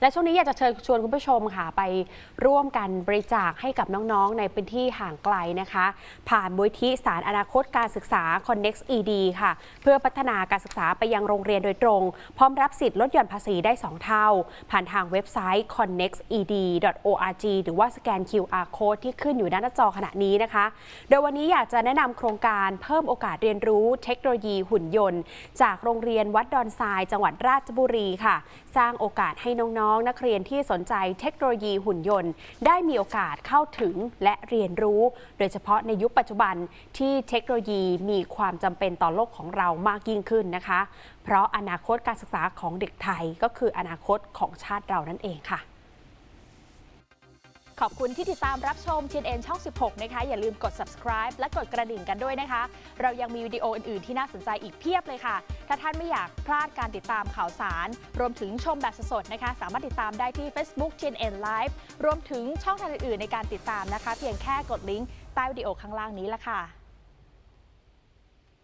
และช่วงนี้อยากจะเชิญชวนคุณผู้ชมค่ะไปร่วมกันบริจาคให้กับน้องๆ ในพื้นที่ห่างไกลนะคะ ผ่านมูลที่สารอนาคตการศึกษา Connex ED ค่ะ เพื่อพัฒนาการศึกษาไปยังโรงเรียนโดยตรง พร้อมรับสิทธิ์ลดหย่อนภาษีได้ 2 เท่า ผ่านทางเว็บไซต์ connexed.org หรือว่าสแกน QR code ที่ขึ้นอยู่ด้านหน้าจอขณะนี้นะคะ โดยวันนี้อยากจะแนะนำโครงการเพิ่มโอกาสเรียนรู้เทคโนโลยีหุ่นยนต์ จากโรงเรียนวัดดอนทราย จังหวัดราชบุรีค่ะ สร้างโอกาสให้น้อง้องนักเรียนที่สนใจเทคโนโลยีหุ่นยนต์ ได้มีโอกาสเข้าถึงและเรียนรู้ โดยเฉพาะในยุคปัจจุบันที่เทคโนโลยีมีความจำเป็นต่อโลกของเรามากยิ่งขึ้นนะคะ เพราะอนาคตการศึกษาของเด็กไทยก็คืออนาคตของชาติเรานั่นเองค่ะ ขอบคุณที่ติดตามรับชม TNN ช่อง 16 นะคะ อย่าลืมกด subscribe และกดกระดิ่งกันด้วยนะคะ เรายังมีวิดีโออื่น ๆ ที่น่าสนใจอีกเพียบเลยค่ะ ถ้าท่านไม่อยากพลาดการติดตามข่าวสาร รวมถึงชมแบบสดๆนะคะ สามารถติดตามได้ที่ Facebook TNN Live รวมถึงช่องทางอื่นๆในการติดตามนะคะ เพียงแค่กดลิงก์ใต้วิดีโอข้างล่างนี้ละค่ะ